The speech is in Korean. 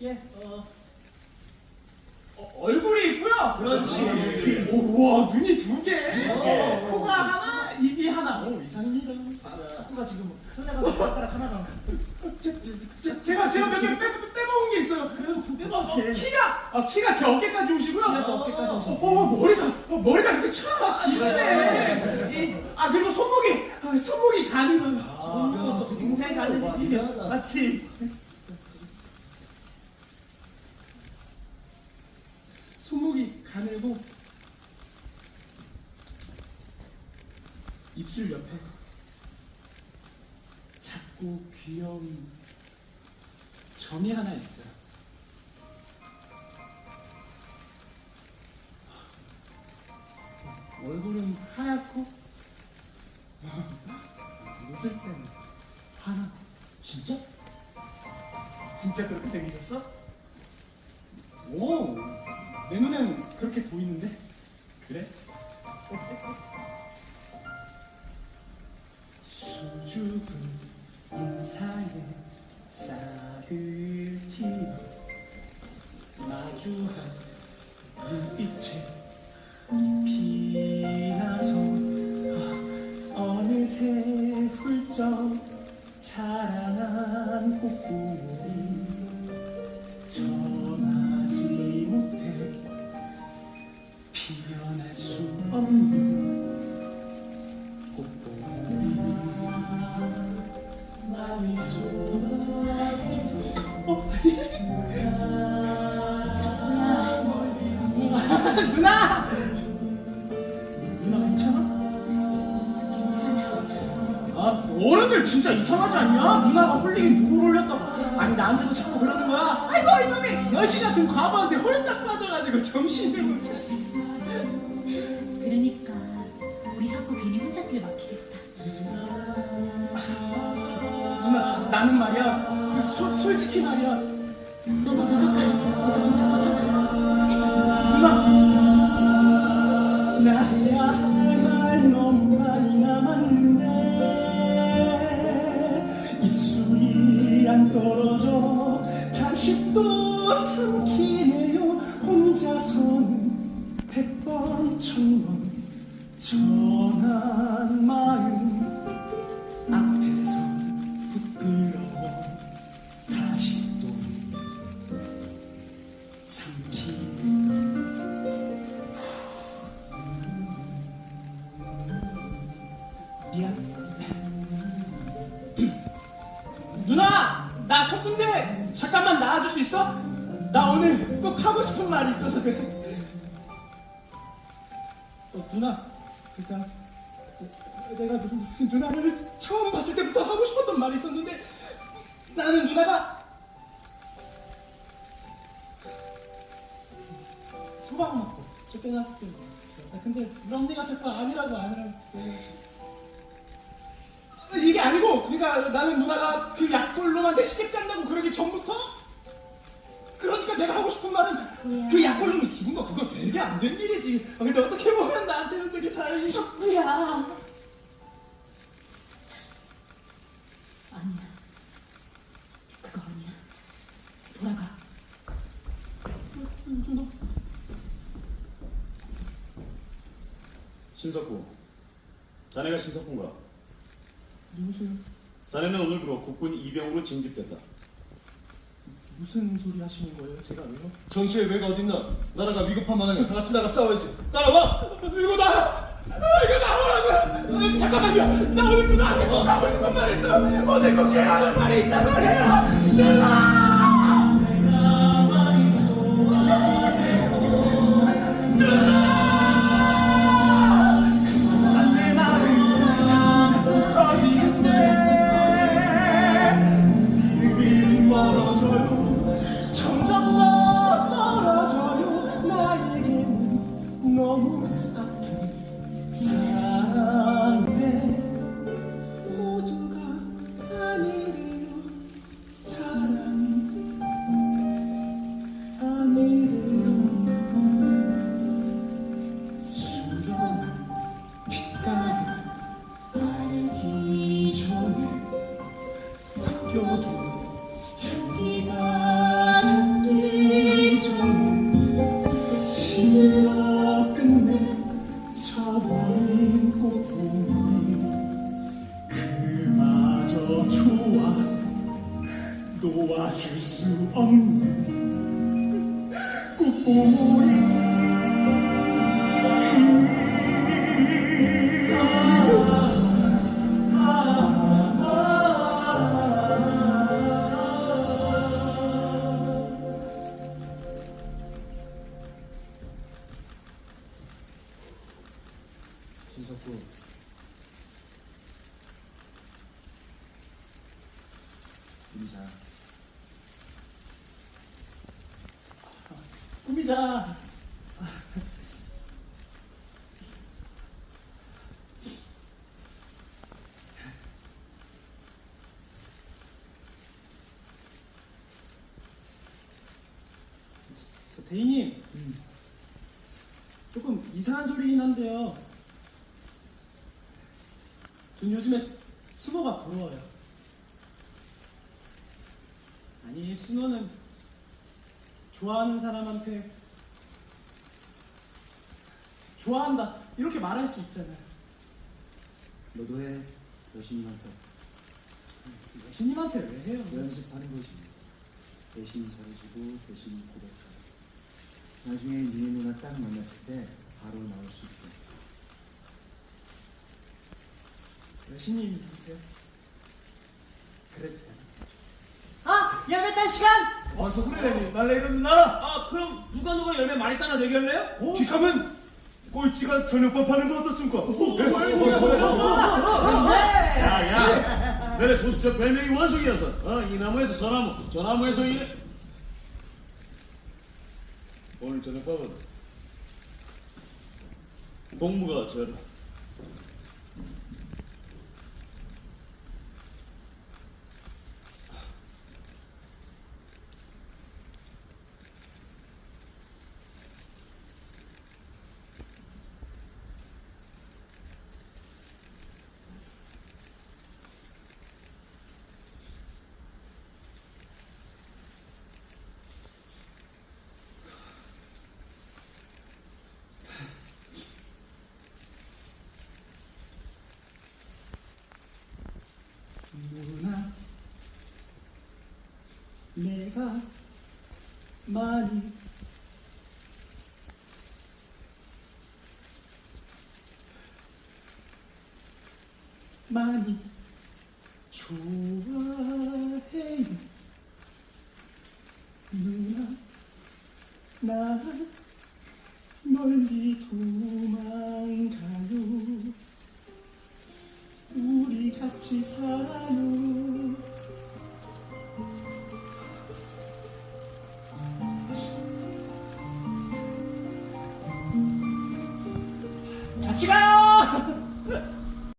예, 어, 어, 얼굴이 있고요. 그렇지. 오, 와, 눈이 두 개. 어. 코가 하나, 입이 하나. 오, 이상입니다. 코가 지금 설레가지고 손가락 하나가 제, 제, 제, 제가 제가 몇 개 빼먹은 게 있어요. 어, 어, 키가 어, 키가 제 어깨까지 오시고요. 키가 어깨까지 오시지. 어, 어, 머리가 어, 머리가 이렇게 차 기시네. 아 그리고 손목이 아, 손목이 가늘어요. 아, 인생 가는 지맞지? 손목이 가늘고 입술 옆에 작고 귀여운 점이 하나 있어요. 얼굴은 하얗고 웃을 때는 하얗고 진짜? 진짜 그렇게 생기셨어? 오, 내 눈엔 그렇게 보이는데? 그래? 수줍은 인사에 쌀을 튀어 마주한 눈빛에 피나서 어느새 훌쩍 자라난 꽃보리 누나! 누나 괜찮아? 아 어른들 진짜 이상하지 않냐? 누나가 홀리긴 누굴 홀렸다고 아니 나한테도 자꾸 그러는 거야 아이고 이놈이 여신 같은 과부한테 홀딱 빠져가지고 정신을 못 차리겠어 그러니까 우리 석구 괜히 혼사길 막히겠다. 누나 나는 말이야 그 솔- 솔직히 말이야 너무 늦었다. 어서 돌 천번 전한 마음 앞에서 부끄러워 다시 또 삼키네 미안. 누나, 나 석군데 잠깐만 나와줄 수 있어? 나 오늘 꼭 하고 싶은 말이 있어서 그래. 어, 누나, 그러니까 내가 누, 누나를 처음 봤을 때부터 하고 싶었던 말이 있었는데 나는 누나가 소방 맞고 쫓겨났을 때. 아, 근데 런니가 자꾸 아니라고 아니라고. 이게 아니고 그러니까 나는 누나가 그 약골놈한테 시집 간다고 그러기 전부터 내가 하고 싶은 말은? 그 약골놈이 죽은 거 그거 되게 안 된 일이지 아, 근데 어떻게 보면 나한테는 되게 다행이지 석구야. 아니야. 그거 아니야. 돌아가. 신석구. 자네가 신석구인가? 누구세요? 자네는 오늘 들어 국군 이병으로 징집됐다. 무슨 소리 하시는 거예요? 제가 왜요? 전시회 왜가 어딨나? 나라가 위급한 마당에 다 같이 나가 싸워야지. 따라와! 이거 나 아, 이거 나오라고 어, 잠깐만요 나 오늘 누나한테 꼭 하고 싶은 말 있어 오늘 꼭 해야 하는 말이 있단 말이에요 누나 도와줄 수 없는 꽃보리 신석구. 인사 저 대인님 조금 이상한 소리긴 한데요. 전 요즘에 수- 순호가 부러워요. 아니 순호는 좋아하는 사람한테 좋아한다. 이렇게 말할 수 있잖아요. 너도 해. 여신님한테. 신님한테 왜 해요? 연습하는 거지 대신 잘해주고 대신 고백하고. 나중에 니네 누나 딱 만났을 때 바로 나올 수 있게. 여신님한테요? 그래도 돼요 아! 야매딸 시간! 어서 그래 말레 일어나 아 그럼 누가 누가 열매 많이 따나 대결래요? 킥하면 꼴찌가 저녁밥 하는 거 어떻습니까? 야야 내래 소수처 별명이 원숭이여서 어, 이 나무에서 저 나무 저 나무에서 이 오늘 저녁밥은 동무가 저누나 내가 많이 많이 좋아해요 누나 나 멀리 도망가요 우리 같이 살아요.